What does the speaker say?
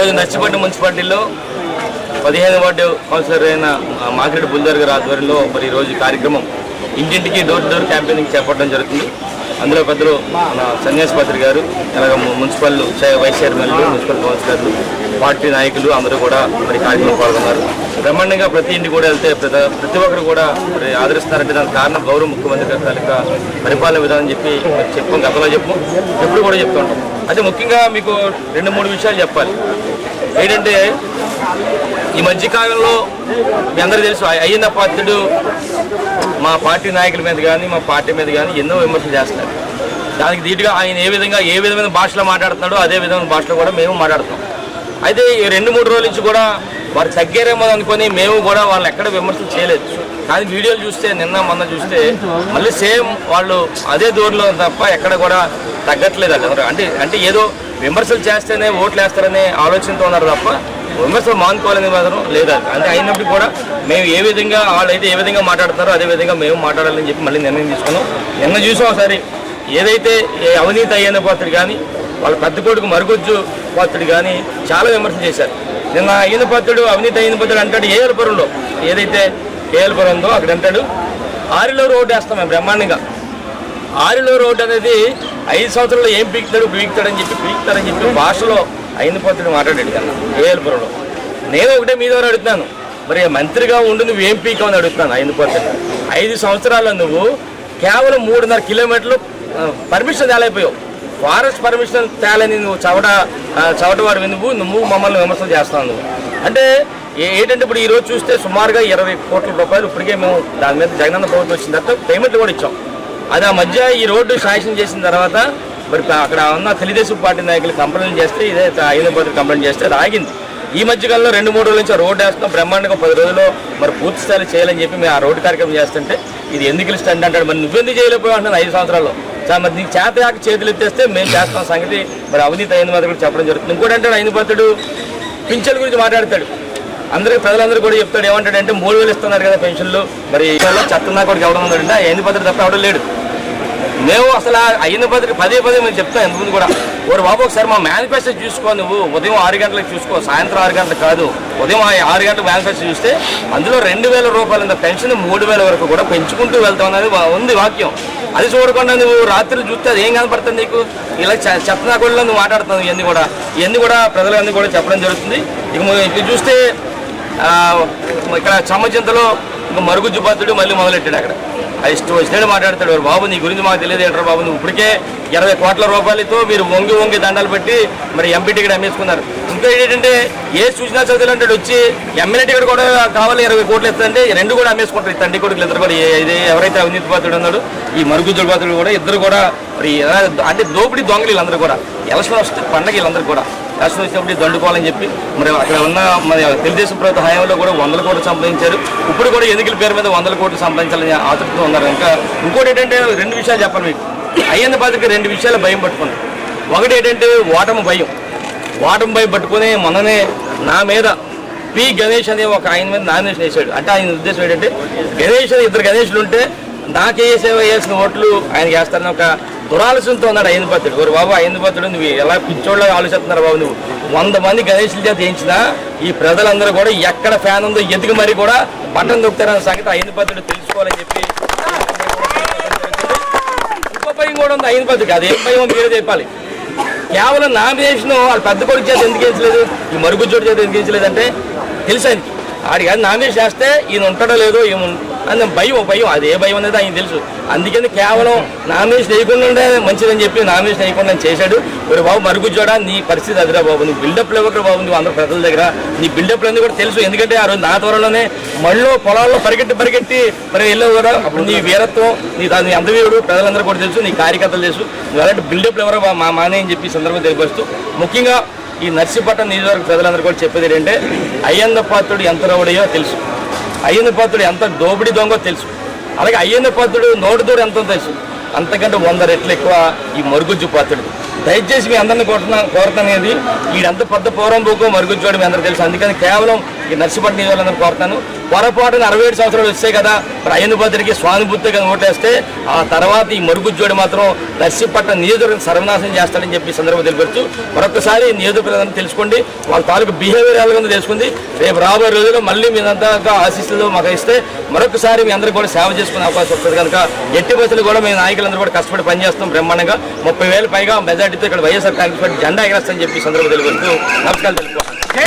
ఈరోజు నర్సిపట్నం మున్సిపాలిటీలో పదిహేను వార్డు కౌన్సిలర్ అయిన మాకిరెడ్డి బుల్దర్ గారి ఆధ్వర్యంలో మరి ఈరోజు కార్యక్రమం. ఇంటింటికి డోర్ టు డోర్ క్యాంపెయినింగ్ చేపట్టడం జరుగుతుంది. అందులో పెద్దలు మన సన్యాసి పాత్రి గారు అలాగే మున్సిపల్ వైస్ చైర్మన్లు మున్సిపల్ కౌన్సిలర్లు పార్టీ నాయకులు అందరూ కూడా మరి కార్యక్రమం పాల్గొన్నారు. బ్రహ్మాండంగా ప్రతి ఇంటికి కూడా వెళ్తే ప్రతి ప్రతి ఒక్కరు కూడా మరి ఆదరిస్తున్నారంటే దానికి కారణం గౌరవ ముఖ్యమంత్రి గారి తాలూకా పరిపాలన విధానం చెప్పి చెప్పు గతంలో చెప్పు ఎప్పుడు కూడా చెప్తూ ఉంటాం. అయితే ముఖ్యంగా మీకు రెండు మూడు విషయాలు చెప్పాలి. ఏంటంటే ఈ మధ్యకాలంలో మీ అందరూ తెలుసు అయ్యన్న పాత్రుడు మా పార్టీ నాయకుల మీద కానీ మా పార్టీ మీద కానీ ఎన్నో విమర్శలు చేస్తున్నారు. దానికి ధీటుగా ఆయన ఏ విధంగా ఏ విధమైన భాషలో మాట్లాడుతున్నాడో అదే విధమైన భాషలో కూడా మేము మాట్లాడుతున్నాం. అయితే ఈ రెండు మూడు రోజుల నుంచి కూడా వారు తగ్గారేమో అనుకొని మేము కూడా వాళ్ళని ఎక్కడ విమర్శలు చేయలేదు. కానీ వీడియోలు చూస్తే నిన్న మొన్న చూస్తే మళ్ళీ సేమ్ వాళ్ళు అదే దూరంలో తప్ప ఎక్కడ కూడా తగ్గట్లేదు అంటే అంటే ఏదో విమర్శలు చేస్తేనే ఓట్లు వేస్తారనే ఆలోచనతో ఉన్నారు తప్ప విమర్శలు మానుకోవాలని మాత్రం లేదు అంటే అయినప్పుడు కూడా మేము ఏ విధంగా వాళ్ళు అయితే ఏ విధంగా మాట్లాడుతున్నారో అదే విధంగా మేము మాట్లాడాలని చెప్పి మళ్ళీ నిర్ణయం తీసుకున్నాం. నిన్న చూసాం ఒకసారి ఏదైతే ఏ అవినీతి అయ్యన్న పాత్రుడు కానీ వాళ్ళ పెద్ద కొడుకు మరుగుజ్జు పాత్రుడు కానీ చాలా విమర్శలు చేశారు. నిన్న అయిన పాత్రుడు అవినీతి అయిన పాత్రుడు అంటాడు ఏఎల్పురంలో ఏదైతే ఏఎల్పురం ఉందో అక్కడ అంటాడు ఆరిలో రోడ్డు వేస్తాం మేము బ్రహ్మాండంగా. ఆరిలో రోడ్డు అనేది ఐదు సంవత్సరాల్లో ఏం పీకుతాడు పీకుతాడని చెప్పి పీకుతాడని చెప్పి భాషలో అయిన పోతుడు మాట్లాడాడు కన్నా ఏఎల్పురంలో నేను ఒకటే మీద ద్వారా అడుగుతున్నాను. మరి మంత్రిగా ఉండి నువ్వు ఏం పీకమని అడుగుతున్నాను అయింది పోతుడు ఐదు సంవత్సరాల్లో నువ్వు కేవలం మూడున్నర కిలోమీటర్లు పర్మిషన్ తేలైపోయావు ఫారెస్ట్ పర్మిషన్ తేలని నువ్వు చవట ఆ, చవటవాడు నువ్వు నువ్వు మమ్మల్ని విమర్శలు చేస్తావు నువ్వు. అంటే ఏంటంటే ఇప్పుడు ఈరోజు చూస్తే సుమారుగా ఇరవై కోట్ల రూపాయలు ఇప్పటికే మేము దాని మీద జగనన్న ప్రభుత్వం వచ్చిన తర్వాత పేమెంట్లు కూడా ఇచ్చాం. అది ఆ మధ్య ఈ రోడ్డు శాంక్షన్ చేసిన తర్వాత మరి అక్కడ ఉన్న తెలుగుదేశం పార్టీ నాయకులు కంప్లైంట్ చేస్తే ఇదే ఐదు కంప్లైంట్ చేస్తే అది ఆగింది. ఈ మధ్యకాలంలో రెండు మూడు రోజుల నుంచి ఆ రోడ్డు వేస్తున్నాం. బ్రహ్మాండంగా పది రోజుల్లో మరి పూర్తి స్థాయి చేయాలని చెప్పి మేము ఆ రోడ్డు కార్యక్రమం చేస్తుంటే ఇది ఎందుకు స్టంట్ అంటాడు. మరి నువ్వెందుకు చేయలేకపోయావు అంటున్నాను ఐదు సంవత్సరాల్లో. మరి నీకు చేత యాక చేతులు ఎత్తేస్తే మేము చేస్తాం సంగతి. మరి అవినీతి అయిన మాత్రం చెప్పడం జరుగుతుంది. ఇంకోటంటే అయిన పత్రుడు పింఛన్ గురించి మాట్లాడతాడు. అందరికీ ప్రజలందరూ కూడా చెప్తాడు. ఏమంటాడంటే మూడు వేలు ఇస్తున్నారు కదా పెన్షన్లు. మరి చెత్తన్నా కూడా ఎవడం ఉందంటే ఎన్ని పత్రుడు తప్ప ఎవడం లేడు. మేము అసలు అయిన పదికి పదే పదే మేము చెప్తాం ఎంతమంది కూడా. ఓరు బాబు ఒకసారి మా మేనిఫెస్టో చూసుకో నువ్వు. ఉదయం ఆరు గంటలకు చూసుకో. సాయంత్రం ఆరు గంటలకు కాదు. ఉదయం ఆ ఆరు గంటలకు మేనిఫెస్టో చూస్తే అందులో రెండు వేల రూపాయల పెన్షన్ మూడు వేల వరకు కూడా పెంచుకుంటూ వెళ్తాం అనేది ఉంది వాక్యం. అది చూడకుండా నువ్వు రాత్రి చూస్తే అది ఏం కనపడుతుంది నీకు? ఇలా చెప్పినా కూడా నువ్వు మాట్లాడుతున్నావు ఇవన్నీ కూడా. ఇవన్నీ కూడా ప్రజలన్నీ కూడా చెప్పడం జరుగుతుంది. ఇక ఇక చూస్తే ఇక్కడ చమ్మచింతలో ఇంకా మరుగుజ్జు పాత్రుడు మళ్ళీ మొదలెట్టాడు అక్కడ. అది ఇష్టం వచ్చినట్టు మాట్లాడతాడు. బాబు నీ గురించి మాకు తెలియదు ఏంటారు బాబు? నువ్వు ఇప్పటికే ఇరవై కోట్ల రూపాయలతో మీరు వంగి వంగి దండాలు పెట్టి మరి ఎంపీ టికెట్ అమ్మేసుకున్నారు. ఇంకా ఏంటంటే ఏ సూచనా చదువులు అంటాడు వచ్చి ఎమ్మెల్యే టికెట్ కూడా కావాలి ఇరవై కోట్లు ఇస్తుందంటే రెండు కూడా అమ్మేసుకుంటారు. ఈ తండ్రి కొడుకులు ఇద్దరు కూడా. ఇది ఎవరైతే అవినీతి పాత్రుడు ఉన్నాడు ఈ మరుగుజ్జుడు పాత్రుడు కూడా ఇద్దరు కూడా. మరి అంటే దోపిడీ దొంగలు వీళ్ళందరూ కూడా. ఎలక్షన్ వస్తే పండగ వీళ్ళందరూ కూడా. రాష్ట్రం వచ్చినప్పుడు దండుకోవాలని చెప్పి మరి అక్కడ ఉన్న మరి తెలుగుదేశం ప్రభుత్వ హయాంలో కూడా వందల కోట్లు సంపాదించారు. ఇప్పుడు కూడా ఎన్నికల పేరు మీద వందల కోట్లు సంపాదించాలని ఆతృతతో ఉన్నారు. ఇంకా ఇంకోటి ఏంటంటే రెండు విషయాలు చెప్పాలి మీకు. అయ్యన్న బాధకి రెండు విషయాలు భయం పట్టుకున్నాను ఒకటి ఏంటంటే ఓటమి భయం. ఓటమి భయం పట్టుకుని మననే నా మీద పి గణేష్ అనే ఒక ఆయన మీద నామినేషన్ వేసాడు అంటే ఆయన ఉద్దేశం ఏంటంటే గణేష్ ఇద్దరు గణేష్లు ఉంటే నాకే సేవ వేసిన ఓట్లు ఆయనకి వేస్తారని ఒక దురాలోచనతో ఉన్నాడు ఐదు పత్రుడు ఓరు బాబు ఐదు నువ్వు ఎలా పిచ్చోళ్ళ ఆలోచిస్తున్నారు బాబు నువ్వు? వంద మంది గణేషుల చేత వేయించినా ఈ ప్రజలందరూ కూడా ఎక్కడ ఫ్యాన్ ఉందో ఎదుగు మరి కూడా బట్టన్ దొక్కుతారన్న సంగతి ఐదుపత్రుడు తెలుసుకోవాలని చెప్పి ఇంకో భయం కూడా ఉంది ఐదు అది ఏం భయం మీరే చెప్పాలి. కేవలం నామినేషన్ వాళ్ళ పెద్ద కొడుకు చేత ఎందుకు వేయించలేదు? ఈ మరుగుజ్జోడి చేత ఎందుకు వేయించలేదు అంటే తెలుసు ఆయనకి? ఆడి కానీ నామినేషన్ చేస్తే ఈయన ఉంటాడో లేదో ఏమో అన్న భయం భయం. అది ఏ భయం అనేది ఆయన తెలుసు. అందుకని కేవలం నామినేషన్ వేయకుండా మంచిదని చెప్పి నామినేషన్ వేయకుండా చేశాడు. ఒక బాబు మరుగుజ్జోడా నీ పరిస్థితి అదిరా బాబు. నువ్వు బిల్డప్లు ఇవ్వకరా బాబు నువ్వు అందరు ప్రజల దగ్గర. నీ బిల్డప్లు అన్నీ కూడా తెలుసు. ఎందుకంటే ఆ రోజు నా త్వరలోనే మళ్ళీ పొలాల్లో పరిగెట్టి పరిగెట్టి మరి వెళ్ళావు కదా. అప్పుడు నీ వీరత్వం నీ దాని అందవీరుడు ప్రజలందరూ కూడా తెలుసు నీ కార్యకర్తలు తెలుసు. నువ్వు అలాంటి బిల్డప్లు ఎవరో మా మానే అని చెప్పి సందర్భం తెలియపరుస్తూ ముఖ్యంగా ఈ నర్సీపట్నం నియోజకవర్గ ప్రజలందరూ కూడా చెప్పేది ఏంటంటే అయ్యంద పాత్రుడు ఎంత రౌడయో తెలుసు. అయ్యంద పాత్రుడు ఎంత దోపిడీ దొంగో తెలుసు. అలాగే అయ్యంద పాత్రుడు నోటి దూరం ఎంతో తెలుసు. అంతకంటే వంద రెట్లు ఎక్కువ ఈ మరుగుజ్జు పాత్రుడు. దయచేసి మీ అందరిని కోరుతున్నా కోరుతానేది ఈడంత పెద్ద పూర్వం మరుగుజ్జు వాడు మీ అందరికి తెలుసు. అందుకని కేవలం ఈ నర్సిపట్నం నియోజకవర్గం కోరుతాను. పొరపాటున అరవై ఏడు సంవత్సరాలు వస్తే కదా మరి అయ్యన్న భద్రికి స్వానుభూతిగా ఓటేస్తే ఆ తర్వాత ఈ మరుగుజ్జోడి మాత్రం నర్సిపట్నం నియోజకవర్గం సర్వనాశనం చేస్తాడని చెప్పి సందర్భం సందర్భంగా తెలిపచ్చు మరొకసారి నియోజకవర్గం తెలుసుకోండి. వాళ్ళ తాలూకు బిహేవియర్ ఎలాగో తెలుసుకుంది. రేపు రాబోయే రోజుల్లో మళ్ళీ మీదంతా ఆశీస్సులు మాకు ఇస్తే మరొకసారి మీ అందరికీ కూడా సేవ చేసుకునే అవకాశం వస్తుంది కనుక ఎట్టి బస్సులు కూడా మీ నాయకులందరూ కూడా కష్టపడి పనిచేస్తాం బ్రహ్మాండంగా. ముప్పై వేలు పైగా మెజార్టీతో ఇక్కడ వైఎస్ఆర్ కాంగ్రెస్ పార్టీ జెండా ఎగరేస్తామని చెప్పి సందర్భం సందర్భంగా తెలియజేస్తూ నమస్కారం తెలుపుకుంటున్నాను.